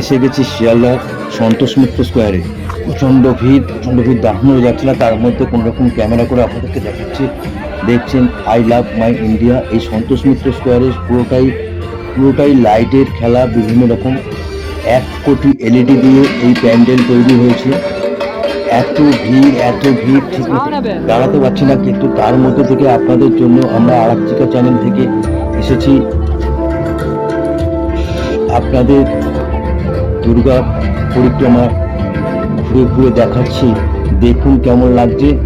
এসে গেছি শিয়ালদার সন্তোষ মিত্র স্কোয়ারে। প্রচণ্ড ভিড় প্রচণ্ড ভিড় দেখানো যাচ্ছে না, তার মধ্যে কোনো রকম ক্যামেরা করে আপনাদেরকে দেখাচ্ছি। দেখছেন আই লাভ মাই ইন্ডিয়া এই সন্তোষ মিত্র স্কোয়ারে পুরোটাই পুরোটাই লাইটের খেলা, বিভিন্ন রকম। এক কোটি এলইডি দিয়ে এই প্যান্ডেল তৈরি হয়েছে। এত ভিড় এত ভিড়, ঠিক দাঁড়াতে পারছি না, কিন্তু তার মধ্যে থেকে আপনাদের জন্য আমরা আরাকচিকা চ্যানেল থেকে এসেছি। আপনাদের দুর্গা পরিক্রমা ঘুরে ঘুরে দেখাচ্ছি। দেখুন কেমন লাগছে।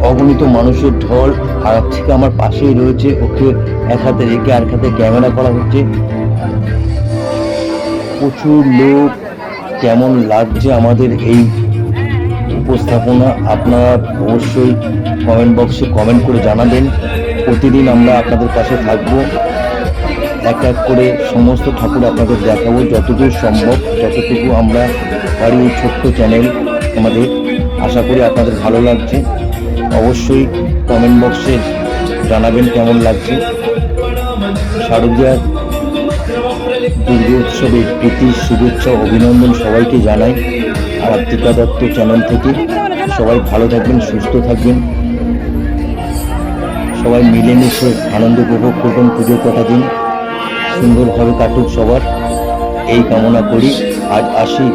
অগণিত মানুষের ঢল আর থেকে আমার পাশেই রয়েছে। ওকে এক হাতে রেখে আর হাতে ক্যামেরা করা হচ্ছে। প্রচুর লোক, কেমন লাগছে আমাদের এই উপস্থাপনা? আপনারা অবশ্যই কমেন্ট বক্সে কমেন্ট করে জানাবেন। প্রতিদিন আমরা আপনাদের পাশে থাকব। এক এক করে সমস্ত ঠাকুর আপনাদের দেখাবো, যতদূর সম্ভব, যতটুকু আমরা পারি এই ছোট্ট চ্যানেল আমাদের। আশা করি আপনাদের ভালো লাগছে। অবশ্যই কমেন্ট বক্সে জানাবেন কেমন লাগছে। শারদীয়ার দুর্গোৎসবের প্রীতি, শুভেচ্ছা, অভিনন্দন সবাইকে জানাই আর আত্মিকা দত্ত চ্যানেল থেকে। সবাই ভালো থাকবেন, সুস্থ থাকবেন। সবাই মিলেমিশে আনন্দ উপভোগ করবেন পুজোর কটা দিন। সুন্দরভাবে কাটুক সবার। এই কামনা করি। আজ আসি।